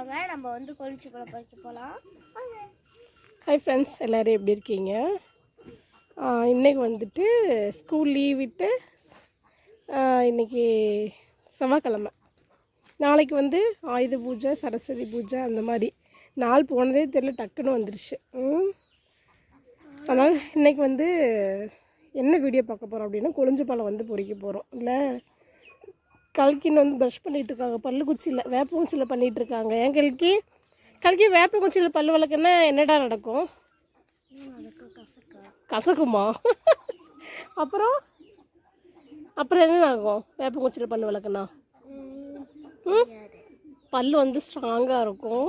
வாங்க நம்ம வந்து கொளிச்சி பழம் பறிக்க போகலாம் ஹாய் ஃப்ரெண்ட்ஸ் எல்லோரும் எப்படி இருக்கீங்க? ஆஹ் இன்னைக்கு வந்துட்டு ஸ்கூல் லீவ் விட்டு இன்றைக்கி செவ்வாய்க்கிழமை. நாளைக்கு வந்து ஆயுத பூஜை சரஸ்வதி பூஜை அந்த மாதிரி. நாள் போனதே தெரியல டக்குன்னு வந்துருச்சு. அதனால் இன்னைக்கு வந்து என்ன வீடியோ பார்க்க போகிறோம் அப்படின்னா கொழிஞ்ச பழம் வந்து பொறிக்க போகிறோம் இல்லை? கல்கின்னு வந்து ப்ரஷ் பண்ணிகிட்டு இருக்காங்க பல்லு குச்சியில் வேப்ப குச்சியில் பண்ணிகிட்டு இருக்காங்க ஏன் கல்கி? கல்கி வேப்ப குச்சியில் பல்லு விளக்குன்னா என்னடா நடக்கும்? கசக்குமா? அப்புறம்? அப்புறம் என்ன ஆகும் வேப்ப குச்சியில் பல்லு விளக்குனா ம்? பல்லு வந்து ஸ்ட்ராங்காக இருக்கும்.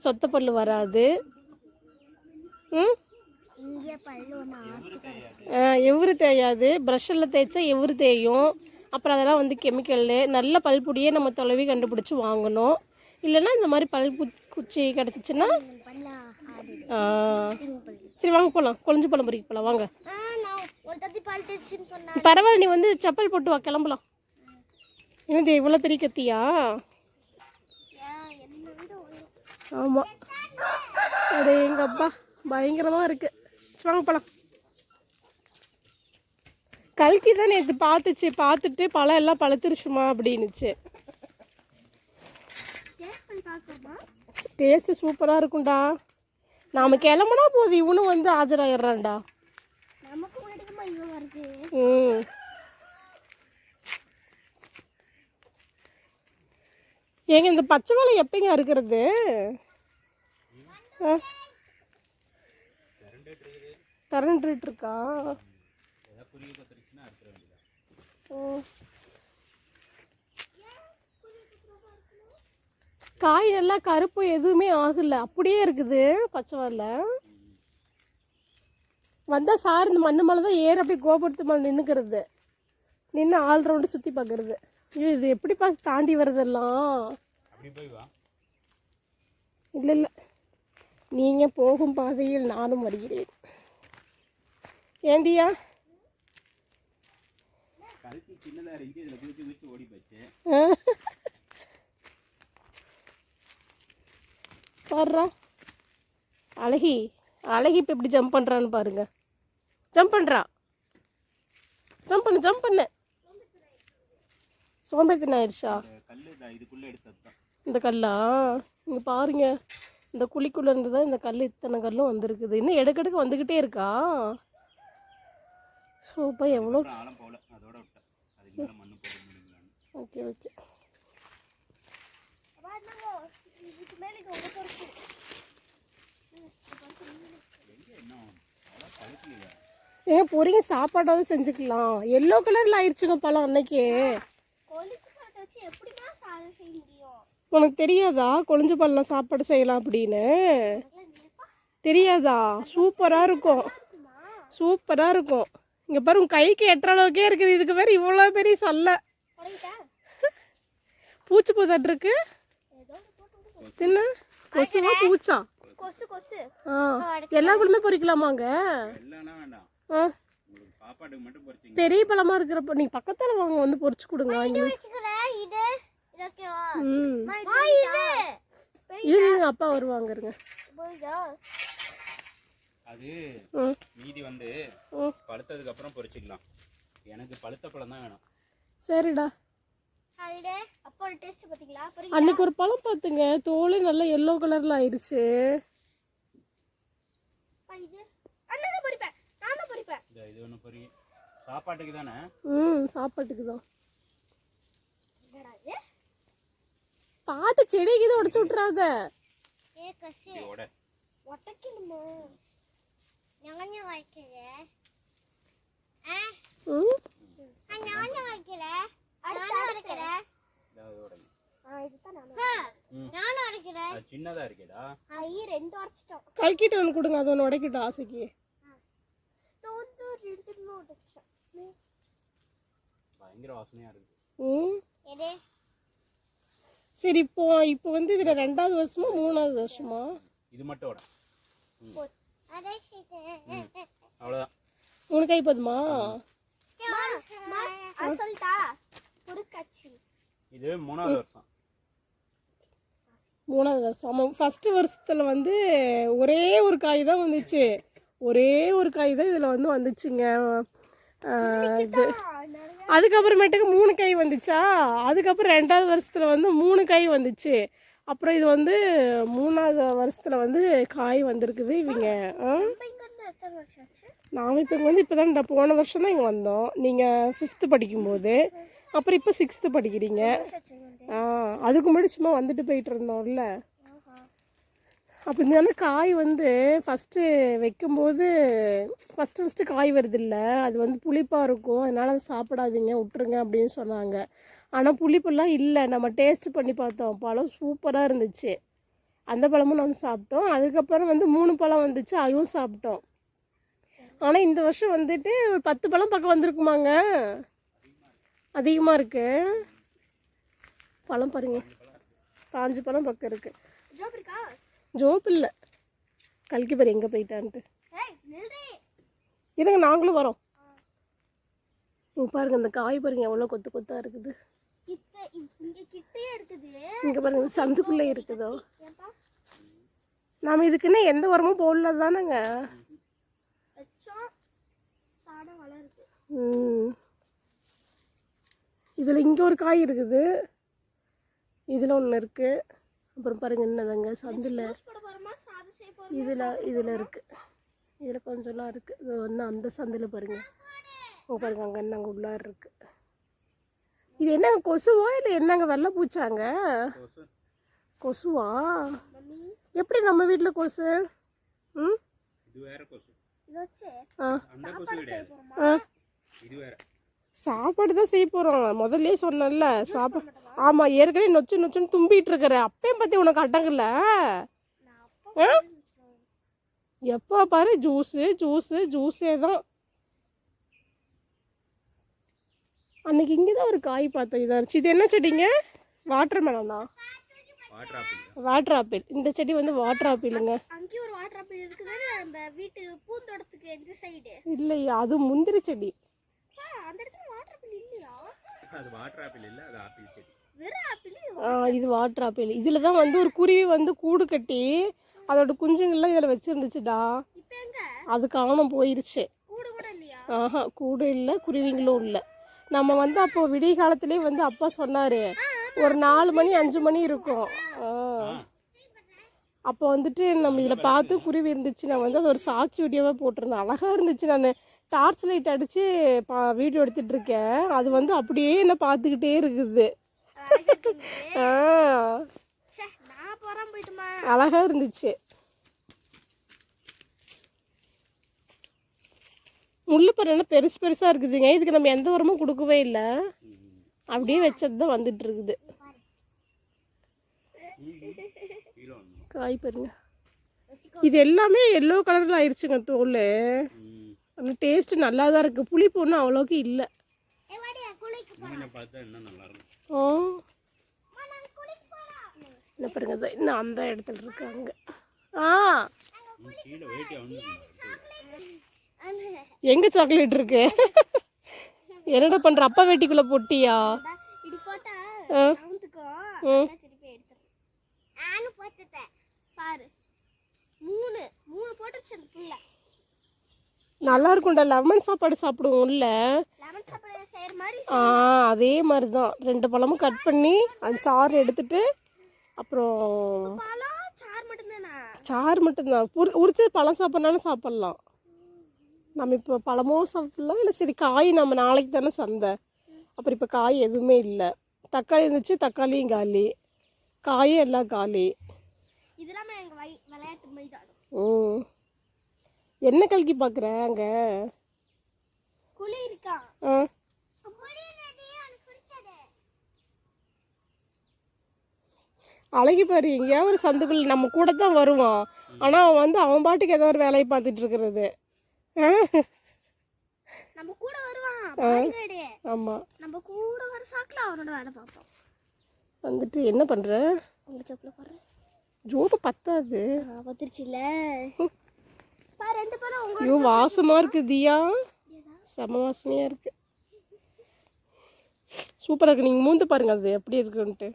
சொத்த பல்லு வராது. ம்? எவுரு தேயாது? ப்ரஷ்ஷில் தேய்ச்சா எவுரு தேயும்? அப்புறம் அதெல்லாம் வந்து கெமிக்கல்லு நல்ல பல்புடியே நம்ம தொலைவி கண்டுபிடிச்சி வாங்கணும். இல்லைன்னா இந்த மாதிரி பல் கு- குச்சி கிடச்சிச்சின்னா சரி வாங்க போகலாம் கொழிஞ்சு பழம் பறிக்க போகலாம் வாங்க பரவாயில்ல நீ வந்து செப்பல் போட்டு வா கிளம்பலாம். என்னது இவ்வளோ பெரிய கத்தியா? ஆமாம் அடே எங்கள் அப்பா பயங்கரமாக இருக்கு. சரி, வாங்க போகலாம் கல்கி தான் நேற்று பார்த்துச்சு பார்த்துட்டு பழம் எல்லாம் பழுத்துருச்சுமா அப்படின்னுச்சு. டேஸ்ட்டு சூப்பராக இருக்கும்டா. நாம் கிளம்புனா போதும் இவனும் வந்து ஆஜராயிடுறான்டா. ம். ஏங்க இந்த பச்சை வாழை எப்பங்க அறுக்கிறது? ஆ? திரண்டுட்டு இருக்கா. காய் நல்லா கருப்பு எதுவுமே ஆகல. அப்படியே இருக்குது பச்சை வாழை வந்தால் சார் இந்த மண்ணு மேலே தான் ஏற அப்படியே கோபுரத்து மேலே நின்றுக்கிறது நின்று ஆல் ரவுண்டு சுற்றி பார்க்கறது ஐயோ இது எப்படி பாஸ் தாண்டி வருதெல்லாம் இல்லை இல்லை. நீங்கள் போகும் பாதையில் நானும் வருகிறேன். ஏண்டியா? கழுத்து சின்னதாக இருந்துச்சு இதில் குதிச்சு குதிச்சு ஓடி போச்சு வர்றா. அழகி அழகி இப்போ எப்படி ஜம்ப் பண்ணுறான்னு பாருங்க. ஜம்ப் பண்ணுறா ஜம்ப் பண்ணு ஜம்ப் பண்ணு. சோம்பேறித்தனம் ஆயிடுச்சா? இந்த கல்லா இங்கே பாருங்க. இந்த குழிக்குள்ளே இருந்து தான் இந்த கல் இத்தனை கல்லும் வந்திருக்குது. இன்னும் எடுக்கடுக்கு வந்துக்கிட்டே இருக்கா? சூப்பா எவ்வளோ ஓகே ஓகே. ஏன் பொறிங்க சாப்பாடாவது செஞ்சுக்கலாம். எல்லோ கலரில் ஆயிடுச்சுங்க பழம் அன்னைக்கு. கொளிச்சு பழத்தை வச்சு எப்படிமா சாதம் செய்ய முடியும்? உனக்கு தெரியாதா? கொழிஞ்சு பழம் சாப்பாடு செய்யலாம் அப்படின்னு. தெரியாதா? சூப்பராக இருக்கும். சூப்பராக இருக்கும். இங்கே பாரு உன் கைக்கு எட்டுற அளவுக்கே இருக்குது. இதுக்கு வேறு இவ்வளோ பெரிய சல்லை. பூச்சி பூதாட்டு இருக்கு. ஏதோ ஒண்ணு போட்டு விடு. தின்ன. கொசுவா பூச்சா? கொசு கொசு. ஆ. எல்லா பழமே பொறிக்கலாமாங்க ஆ. உங்களுக்கு சாப்பாட்டுக்கு மட்டும் பொறிச்சிங்க பெரிய பழமா இருக்கிறப்ப நீ பக்கத்தில் வாங்க வந்து பொறிச்சு கொடுங்க இது இருங்க அப்பா வருவாங்க இருங்க. அது மீதி வந்து பழுத்ததுக்கு அப்புறம் பொறிச்சிக்கலாம் எனக்கு பழுத்த பழம் தான் வேணும். சரிடா. அன்னைக்கு ஒரு பழம் பார்த்துங்க தோலே நல்லா எல்லோ கலரில் ஆயிடுச்சு இது. தான் தான் ஒன்று பொறி சாப்பாட்டுக்கு தானே? ம் சாப்பாட்டுக்கு தான். என்னடா இது? பார்த்து செடிக்கு இதை உடச்சு விட்றாத நானும் ம். நானும் அரைக்கிறேன் அது சின்னதாக இருக்கேடா. ஐய ரெண்டு அரைச்சிட்டோம் கல்கிட்ட ஒன்று கொடுங்க அது ஒன்று உடைக்கட்டும் ஆசைக்கு. பயங்கர ம்? சரி இப்போ இப்போ வந்து இதில் ரெண்டாவது வருஷமா மூணாவது வருஷமா? இது மட்டும் அவ்வளோதான் மூணு கை போதுமா? இது மூணாவது வருஷம். மூணாவது வருஷம். ஆமாம் ஃபஸ்ட்டு வருஷத்தில் வந்து ஒரே ஒரு காய் தான் வந்துச்சு. ஒரே ஒரு காய் தான் இதில் வந்து வந்துச்சுங்க. இது அதுக்கப்புறமேட்டுக்கு மூணு காய் வந்துச்சா? அதுக்கப்புறம் ரெண்டாவது வருஷத்தில் வந்து மூணு காய் வந்துச்சு. அப்புறம் இது வந்து மூணாவது வருஷத்தில் வந்து காய் வந்திருக்குது இவங்க நாம் இப்போ இங்கே வந்து இப்போ தான் போன வருஷம் தான் இங்கே வந்தோம். நீங்கள் ஃபிஃப்த்து படிக்கும்போது. அப்புறம் இப்போ சிக்ஸ்த்து படிக்கிறீங்க. ஆ அதுக்கு முன்னாடி சும்மா வந்துட்டு போயிட்டு இருந்தோம்ல. அப்போ இந்த காய் வந்து ஃபஸ்ட்டு வைக்கும்போது ஃபஸ்ட்டு ஃபஸ்ட்டு காய் வருது இல்லை. அது வந்து புளிப்பாக இருக்கும். அதனால் அதை சாப்பிடாதீங்க விட்டுருங்க அப்படின்னு சொன்னாங்க. ஆனால் புளிப்பெல்லாம் இல்லை. நம்ம டேஸ்ட் பண்ணி பார்த்தோம். பழம் சூப்பராக இருந்துச்சு. அந்த பழமும் நம்ம சாப்பிட்டோம். அதுக்கப்புறம் வந்து மூணு பழம் வந்துச்சு. அதுவும் சாப்பிட்டோம். ஆனால் இந்த வருஷம் வந்துட்டு ஒரு பத்து பழம் பக்கம் வந்திருக்குமாங்க. அதிகமாக இருக்கு. பழம் பாருங்க. பாஞ்சு பழம் பக்கம் இருக்குது ஜோபிரிக்கா ஜோப் இல்லை. கல்கி பாரு எங்கே போயிட்டான்ட்டு. இருங்க நாங்களும் வரோம். பாருங்க இந்த காய் பாருங்க எவ்வளோ கொத்து கொத்தா இருக்குது. இங்க பாருங்க சந்துக்குள்ளே இருக்குதோ? நாம் இதுக்குன்னு எந்த உரமும் போடல தானேங்க? இதில் இங்கே ஒரு காய் இருக்குது. இதில் ஒன்று இருக்குது அப்புறம் பாருங்க என்னதுங்க சந்தில். இதில் இதில் இருக்குது இதில் கொஞ்சம்லாம் இருக்குது இது வந்து அந்த சந்தில் பாருங்க. ஓ பாருங்க அங்கே என்ன அங்கே உள்ளார இருக்குது இது என்னங்க கொசுவா இல்லை என்னங்க வெள்ளை பூச்சாங்க? கொசு. கொசுவா? எப்படி நம்ம வீட்டில் கொசு? ம்? சாப்பாடு தான் செய்ய போகிறோம் முதல்ல சொன்னேன்ல சாப்பாடு ஆமாம் ஏற்கனவே நொச்சு நொச்சுன்னு தும்பிட்டு இருக்கிற அப்பயும் பற்றி உனக்கு அடங்கல? எப்போ பாரு ஜூஸு ஜூஸு ஜூஸே தான். அன்னைக்கு இங்கே தான் ஒரு காய் பார்த்தோம் இதாக இருந்துச்சு. இது என்ன செடிங்க? வாட்டர் மெலனா வாட்டர் ஆப்பிள் வாட்டர் ஆப்பிள் இந்த செடி வந்து வாட்டர் ஆப்பிளுங்க அங்கேயும் ஒரு வாட்டர் ஆப்பிள் இருக்குது. நம்ம வீட்டு பூந்தோட்டத்துக்கு இந்த சைடு இல்லையா? அது முந்திரி செடி. அந்த இடத்துல வாட்டர் ஆப்பிள் இல்லையா? அது வாட்டர் ஆப்பிள் இல்லை அது ஆப்பிள் செடி. வெறும் ஆப்பிள் ஆ, இது வாட்டர் ஆப்பிள் இதில் தான் வந்து ஒரு குருவி வந்து கூடு கட்டி அதோட குஞ்சுங்கள்லாம் இதில் வச்சுருந்துச்சுடா. இப்போ எங்க? அது காணாம போயிருச்சு. கூடு கூட இல்லையா? ஆஹா கூடு இல்லை குருவிங்களும் இல்லை. நம்ம வந்து அப்போ விடிய காலத்திலே வந்து அப்பா சொன்னார். ஒரு நாலு மணி அஞ்சு மணி இருக்கும். அப்போ வந்துட்டு நம்ம இதில் பார்த்து குருவி இருந்துச்சு. நான் வந்து அது ஒரு சாட்சி வீடியோவாக போட்டிருந்தேன். அழகாக இருந்துச்சு நான். டார்ச் லைட் அடித்து பா வீடியோ எடுத்துட்டு இருக்கேன். அது வந்து அப்படியே என்ன பார்த்துக்கிட்டே இருக்குது. ஆ. அழகாக இருந்துச்சு. முள்ளு பெருசு பெருசாக இருக்குதுங்க. இதுக்கு நம்ம எந்த உரமும் கொடுக்கவே இல்லை. அப்படியே வச்சது தான் வந்துட்டு இருக்குது. காய் பாருங்க. இது எல்லாமே எல்லோ கலரில் ஆயிடுச்சுங்க தோல். அந்த டேஸ்ட் நல்லா தான் இருக்குது புளிப்பு ஒன்றும் அவ்வளோக்கு இல்லை. ஓ என்ன பாருங்க இன்னும் அந்த இடத்துல இருக்காங்க. ஆ. எங்கே சாக்லேட் இருக்கு? என்னடா பண்ணுற அப்பா வேட்டிக்குள்ளே போட்டியா? நல்லா இருக்கும்டா. லெமன் சாப்பாடு சாப்பிடுவோம்ல. ஆ அதே மாதிரி தான் ரெண்டு பழமும் கட் பண்ணி அந்த சாறு எடுத்துட்டு அப்புறம் சாறு மட்டும்தான்? உரி உரிச்சு பழம் சாப்பிட்னாலும் சாப்பிட்லாம். நம்ம இப்போ பழமும் சாப்பிட்லாம் இல்லை சரி காய் நம்ம நாளைக்கு தானே சந்தை. அப்புறம் இப்போ காய் எதுவுமே இல்லை. தக்காளி இருந்துச்சு தக்காளியும் காலி. காயும் எல்லாம் காலி. ம். என்ன கல்கி பார்க்குற அங்கே? ஆ. அழகி பாரு எங்கேயாவது ஒரு சந்துக்குள்ள நம்ம கூட தான் வருவான். ஆனால் அவன் வந்து அவன் பாட்டுக்கு ஏதோ ஒரு வேலையை பார்த்துட்டு இருக்கிறது. நம்ம கூட வருவான். ஆமாம் நம்ம கூட வர சாக்கில் அவனோட வேலை பார்ப்போம் வந்துட்டு என்ன பண்ணுற உங்க செப்பில் போடுறேன். ஜோப்பு பத்தாது. பத்திருச்சுல ரெண்டு பேரும் ஐயோ வாசமாக இருக்குது தியா. செம வாசனையாக இருக்குது சூப்பராக இருக்குது நீங்கள் மூந்து பாருங்க அது எப்படி இருக்குன்ட்டு.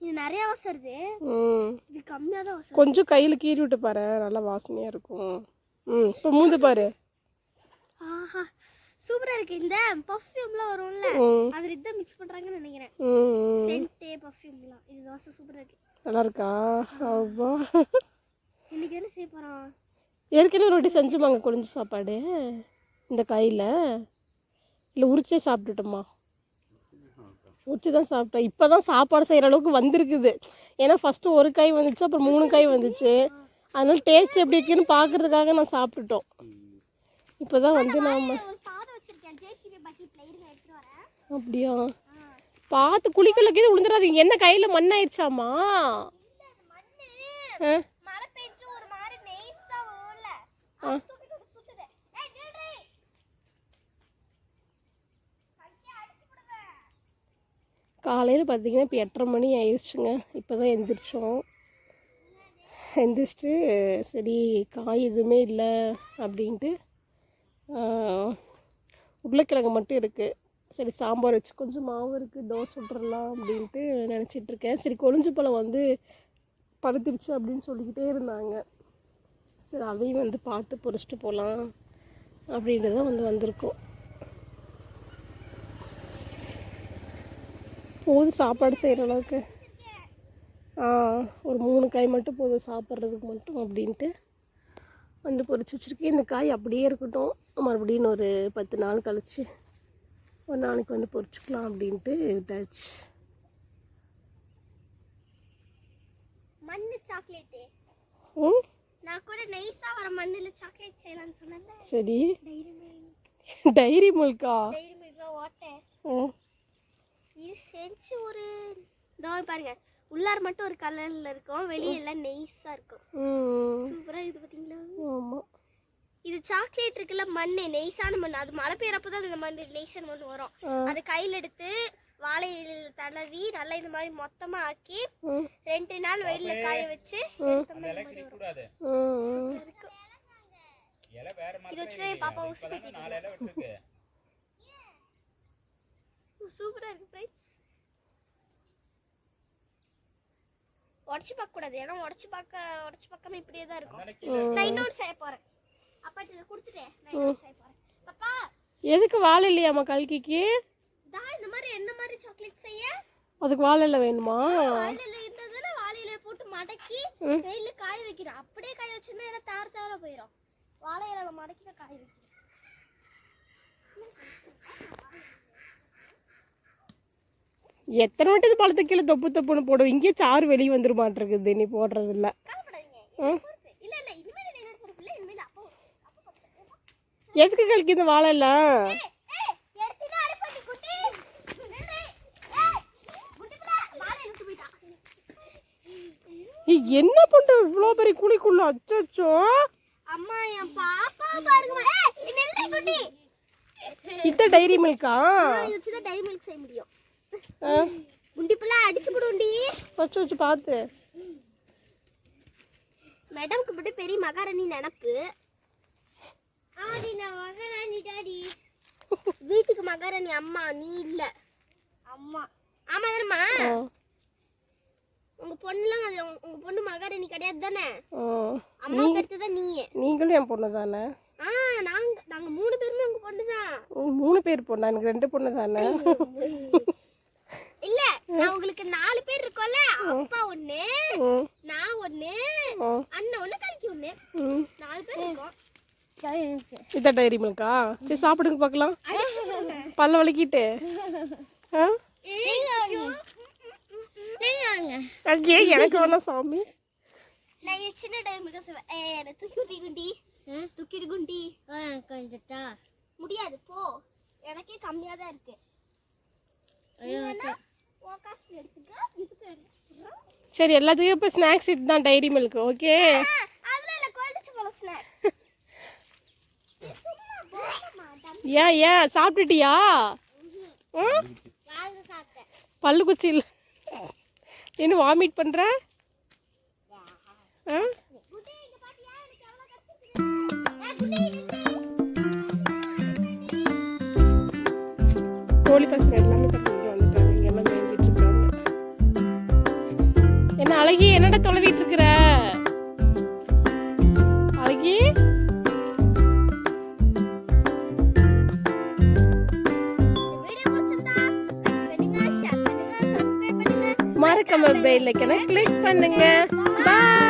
இது நிறைய வாசம் வருது இது கம்மியாக தான் வாசம் கொஞ்சம் கையில் கீறி விட்டு பாரு நல்லா வாசனையாக இருக்கும். ம் இப்போ மூந்து பாரு. ஆஹா சூப்பரா இருக்கு. இந்த பர்ஃப்யூம்லாம் வரும்ல ம் அதுல இதான் மிக்ஸ் பண்றாங்கன்னு நினைக்கிறேன். சென்ட்டு பர்ஃப்யூம்லாம் இது வாசம் சூப்பரா இருக்கு. நல்லா இருக்கா? அவ்வா. இன்னைக்கு என்ன செய்ய போறோம் ஏற்கனவே ரொட்டி செஞ்சுமாங்க கொழிஞ்சு சாப்பாடு. இந்த காயில். இல்லை உரிச்சே சாப்பிட்டுட்டோமா? உரிச்சு தான் சாப்பிட்டேன் இப்போ தான் சாப்பாடு செய்கிற அளவுக்கு வந்திருக்குது. ஏன்னா ஃபஸ்ட்டு ஒரு காய் வந்துச்சு அப்புறம் மூணு காய் வந்துச்சு. அதனால டேஸ்ட் எப்படி இருக்குன்னு பார்க்கறதுக்காக நான் சாப்பிட்டுட்டோம். இப்போ தான் வந்து நாம் அப்படியா? பார்த்து குளிக்கல கீது விழுந்துடாதீங்க என்ன கையில் மண்ணாயிடுச்சாமா மண்ணு. ஆ. மழை பெஞ்சு ஒரு மாதிரி நெய்ஸா வரும்ல அது தூக்கிட்டு வந்து சுத்துது. ஏய் நில்றி. கையை அடிச்சு விடுவேன் காலையில் பார்த்தீங்கன்னா இப்போ எட்டரை மணி ஆயிடுச்சுங்க இப்போ தான் எந்திரிச்சோம் எந்திரிச்சிட்டு சரி காய் எதுவுமே இல்லை அப்படின்ட்டு உருளைக்கிழங்கு மட்டும் இருக்குது சரி சாம்பார் வச்சு கொஞ்சம் மாவு இருக்குது தோசை விட்டுறலாம் அப்படின்ட்டு நினச்சிட்ருக்கேன் சரி கொழிஞ்சு பழம் வந்து பழுத்திருச்சு அப்படின்னு சொல்லிக்கிட்டே இருந்தாங்க. சரி அதையும் வந்து பார்த்து பொரிச்சிட்டு போகலாம் அப்படின்ட்டு தான் வந்து வந்திருக்கோம். போதும் சாப்பாடு செய்கிற அளவுக்கு. ஆ ஒரு மூணு காய் மட்டும் போதும் சாப்பிட்றதுக்கு மட்டும் அப்படின்ட்டு வந்து பொறிச்சு வச்சுருக்கேன். இந்த காய் அப்படியே இருக்கட்டும். மறுபடியும் ஒரு பத்து நாள் கழிச்சு ஒரு நாளைக்கு வந்து பொரிச்சுக்கலாம் அப்படின்ட்டு விட்டாச்சு. மண்ணு சாக்லேட்டு. ம்? நான் கூட நைஸா வர மண்ணுல சாக்லேட் செய்யலாம்னு சொன்னேன்ல. சரி. டைரி மில்க் டைரி மில்கா டைரி மில்க்ல ஓட்டை ம். இது செஞ்சு ஒரு இதோ பாருங்க உள்ளார மட்டும் ஒரு கலர்ல இருக்கும் வெளியெல்லாம் நெய்ஸா இருக்கும். ம் சூப்பரா இது பாத்தீங்களா? ஆமாம் இது சாக்லேட் இருக்குல்ல மண்ணு நெய்ஸான மண் அது மழை பெய்யறப்ப தான் இந்த மண் நெய்ஸான மண் வரும். அதை கையில எடுத்து வாழை இலையில தடவி நல்லா இந்த மாதிரி மொத்தமா ஆக்கி ரெண்டு நாள் வெயில்ல காய வச்சு இது வச்சு என் பாப்பா விட்டுருக்கு. சூப்பரா இருக்கு ஃப்ரெண்ட்ஸ் உடச்சு பார்க்க கூடாது ஏன்னா உடச்சு பார்க்க உடச்சு பார்க்காம இப்படியே தான் இருக்கும் நான் இன்னொரு செய்ய போறேன். எதுக்கு வாழை இல்லையாம்மா கல்கிக்கு? தான் இந்த மாதிரி என்ன மாதிரி சாக்லேட் செய்ய? அதுக்கு வாழை இல்லை வேணுமா? போட்டு மடக்கி ம். வெயில்ல காய வைக்கிறோம் அப்படியே காய வச்சுன்னா தார தார போயிடும் வாழை இலையில மடக்கி காய வைக்கிறோம் எத்தனை வாட்டி இது பழத்தை கீழே தொப்பு தொப்புன்னு போடும் இங்கேயே சாறு வெளியே வந்துட மாட்டிருக்குது நீ போடுறது இல்ல கவலைப்படாதீங்க. ஆ? எனக்கு பொறுத்து. இல்ல இல்ல இனிமேல் என்ன என்னோட பொறுப்பு இல்ல இனிமேல் அப்போ அப்போ பார்த்துக்கலாம். எதுக்கு கழிக்கு இந்த வாழை இல்லை ஏய், ஏய், எடுத்தீன்னா அடிப்பட்டி குட்டி. நில்றி. ஏய், குட்டி பிள்ளை, வாழை இழுத்து போயிட்டா. ஏய், என்ன பண்ற இவ்வளோ பெரிய குழிக்குள்ள? அச்சோ அம்மா என் பாப்பா பாருங்க. இத்த டைரி மில்கா இதை டைரி மில்க் செய்ய முடியும். குண்டி பிள்ளை அடிச்சு போடுண்டி வச்சு வச்சு பார்த்து மேடம்க்கு மட்டும் பெரிய மகாராணி நினப்பு. ஆடி நான் மகாராணி டாடி. வீட்டுக்கு மகாராணி அம்மா நீ இல்ல. அம்மா. ஆமா தானம்மா? உங்க பொண்ணுலாம் அது உங்க- பொண்ணு மகாராணி கிடையாது தானே? அடுத்து தான் நீயே. நீங்களும் என் பொண்ணு தானே? ஆ நாங்க நாங்க மூணு பேருமே உங்க பொண்ணு தான். மூணு பேர் பொண்ணா? எனக்கு ரெண்டு பொண்ணு தானே? இல்ல நான் உங்களுக்கு நாலு பேர் இருக்கோம்ல அப்பா ஒண்ணு ம், நான் ஒண்ணு ம், அண்ணன் ஒண்ணு கல்கி ஒண்ணு ம். நாலு பேர் இருக்கோம் இத்த டைரி மில்கா சரி சாப்பிடுங்க பார்க்கலாம். பல்ல வலிக்கிட்டு. ஆ? ஐயே எனக்கு வேணாம் சாமி. நான் என் சின்ன டைம் மிக எனக்கு தூக்கி ஊத்தி குண்டி தூக்கிடு குண்டி கொஞ்சட்டா முடியாது போ எனக்கே கம்மியாக தான் இருக்கு நீ சரி எல்லாத்துக்கும் இப்போ ஸ்நாக்ஸ் இதுதான் டைரி மில்க் ஓகே ஆ, அதுல இல்ல குழந்தைச்சு போல ஸ்நாக்ஸ் சும்மா போகமா ஏன் ஏன் சாப்பிட்டுட்டியா? பல்லு குச்சி இல்லை இன்னும் வாமிட் பண்ணுற ஆ? கோழி பசங்க எல்லாமே பசங்க வந்துட்டாங்க. இங்க எல்லாம் மேய்ஞ்சிட்டு இருக்காங்க. அழகி என்னடா தொலைவிட்டு இருக்கிற? மறக்காம பெல் ஐக்கனை கிளிக் பண்ணுங்க. பாய்